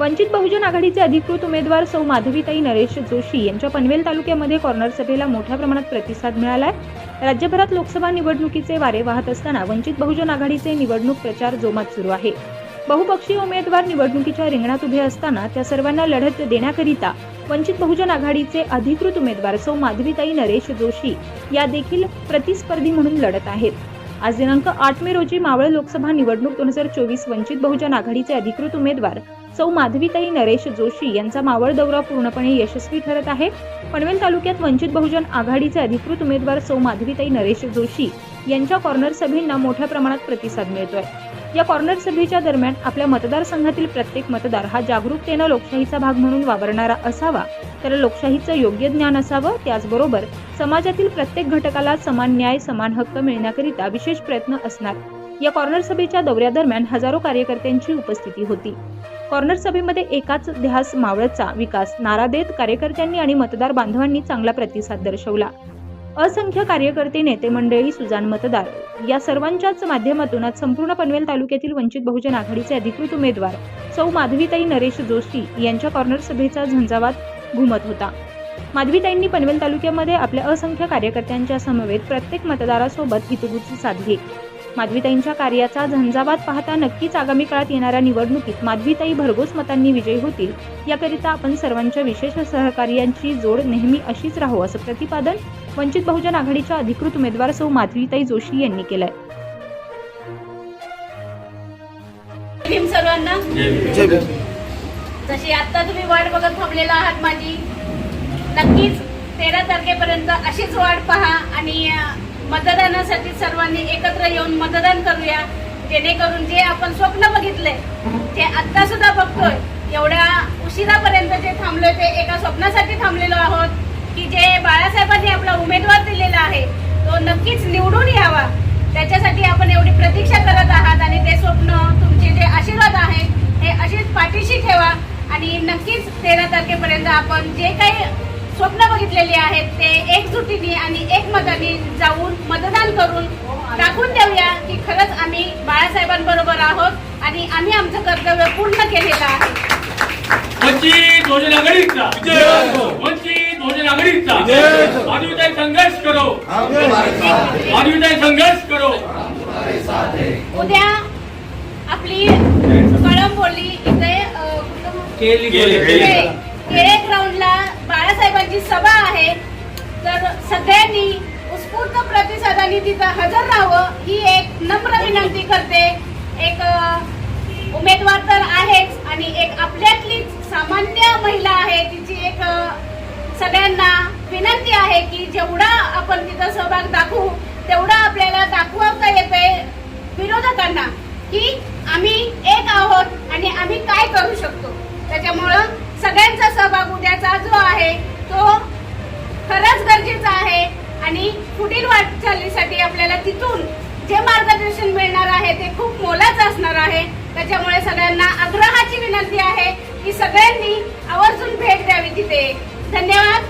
वंचित बहुजन आघाडीचे अधिकृत उमेदवार सौ माधवीताई नरेश जोशी यांच्या पनवेल तालुक्यामध्ये कॉर्नर सभेला मोठ्या प्रमाणात प्रतिसाद मिळालाय. राज्यभरात लोकसभा निवडणुकीचे वारे वाहत असताना वंचित बहुजन आघाडीचे निवडणूक प्रचार जोमात सुरू आहे. बहुपक्षीय उमेदवार निवडणुकीच्या रिंगणात उभे असताना त्या सर्वांना लढत देण्याकरिता वंचित बहुजन आघाडीचे अधिकृत उमेदवार सौ माधवीताई नरेश जोशी या देखील प्रतिस्पर्धी म्हणून लढत आहेत. आज दिनांक आठ मे रोजी मावळ लोकसभा निवडणूक दोन हजार चोवीस वंचित बहुजन आघाडीचे अधिकृत उमेदवार सौ माधवीताई नरेश जोशी यांचा मावळ दौरा पूर्णपणे यशस्वी ठरत आहे. पनवेल तालुक्यात वंचित बहुजन आघाडीचे अधिकृत उमेदवार सौ माधवीताई नरेश जोशी यांच्या कॉर्नर सभेंना मोठ्या प्रमाणात प्रतिसाद मिळतोय. या कॉर्नर सभेच्या दरम्यान आपल्या मतदारसंघातील प्रत्येक मतदार हा जागरूकतेनं लोकशाहीचा भाग म्हणून वावरणारा असावा. त्याला लोकशाहीचं योग्य ज्ञान असावं त्याचबरोबर समाजातील प्रत्येक घटकाला समान न्याय समान हक्क मिळण्याकरिता विशेष प्रयत्न असणार. या कॉर्नर सभेच्या दौऱ्यादरम्यान हजारो कार्यकर्त्यांची उपस्थिती होती. कॉर्नर सभेमध्ये एकाच ध्यास मावळचा विकास नारा देत कार्यकर्त्यांनी आणि मतदार बांधवांनी चांगला प्रतिसाद दर्शवला. असंख्य कार्यकर्ते नेते मंडळी सुजान मतदार या सर्वांच्याच माध्यमातून आज संपूर्ण पनवेल तालुक्यातील वंचित बहुजन आघाडीचे अधिकृत उमेदवार सौ माधवीताई नरेश जोशी यांच्या कॉर्नर सभेचा झंझावात घुमत होता. माधवीताईंनी पनवेल तालुक्यामध्ये आपल्या असंख्य कार्यकर्त्यांच्या समवेत प्रत्येक मतदारासोबत हितगुजी साधली. माधवीताईंच्या कार्याचा झंझावात पाहता नक्कीच आगामी काळात येणाऱ्या निवडणुकीत माधवीताई भरघोस मतांनी विजयी होतील याकरिता आपण सर्वांच्या विशेष सहकार्यांची जोड नेहमी अशीच राहू असं प्रतिपादन वंचित बहुजन आघाडीच्या अधिकृत उमेदवार सौ माधवीताई जोशी यांनी केलंय. भीम सर्वांना. जय भीम. जशी आता तुम्ही वाट बघत थांबलेला आहात माझी नक्कीच तेरा तारखेपर्यंत अशीच वाट पहा आणि मतदानासाठी सर्वांनी एकत्र येऊन मतदान करूया जेणेकरून जे आपण स्वप्न बघितले ते आता सुद्धा बघतोय. एवढ्या उशिरापर्यंत जे थांबलोय ते एका स्वप्नासाठी थांबलेलो आहोत की जे बाळासाहेबांनी आपला उमेदवार दिलेला आहे तो नक्कीच निवडून यावा त्याच्यासाठी आपण एवढी प्रतीक्षा करत आहात आणि ते स्वप्न तुमचे जे आशीर्वाद आहेत हे अशीच पाठीशी ठेवा आणि नक्कीच तेरा तारखेपर्यंत आपण जे काही स्वप्न बघितलेली आहेत ते एकजुटीने आणि एकमताने जाऊन मतदान करून दाखवून देऊया की खरंच आम्ही बाळासाहेबांबरोबर आहोत आणि आम्ही आमचं कर्तव्य पूर्ण केलेलं आहे. वंचित बहुजन आघाडीचा विजय असो. वंचित बहुजन आघाडीचा विजय असो. मानवीताई संघर्ष करो. हम तुम्हारे साथ मानवीताई संघर्ष करो. उद्या आपली कळंबोली इथे केली केळे केळे ग्राउंडला बाळासाहेबांची सभा आहे. तर सगळ्यांनी उत्स्फूर्त प्रतिसादाने तिथं हजर राहावं ही एक नम्र विनंती करते. एक उमेदवार तर आहेच आणि एक आपल्यातली सामान्य महिला आहे तिची एक सगळ्यांना विनंती आहे की जेवढा आपण तिथं सहभाग दाखवू तेवढा आपल्याला दाखवता येते विरोधकांना की आम्ही एक आहोत आणि आम्ही काय करू शकतो. त्याच्यामुळं सगळ्यांचा सहभाग उद्याचा जो आहे तो खरंच गरजेचा आहे. आणि पुढील वाटचालीसाठी आपल्याला तिथून जे मार्गदर्शन मिळणार आहे ते खूप मोलाचं असणार आहे. त्याच्यामुळे सगळ्यांना आग्रहाची विनंती आहे की सगळ्यांनी आवर्जून भेट द्यावी तिथे. धन्यवाद.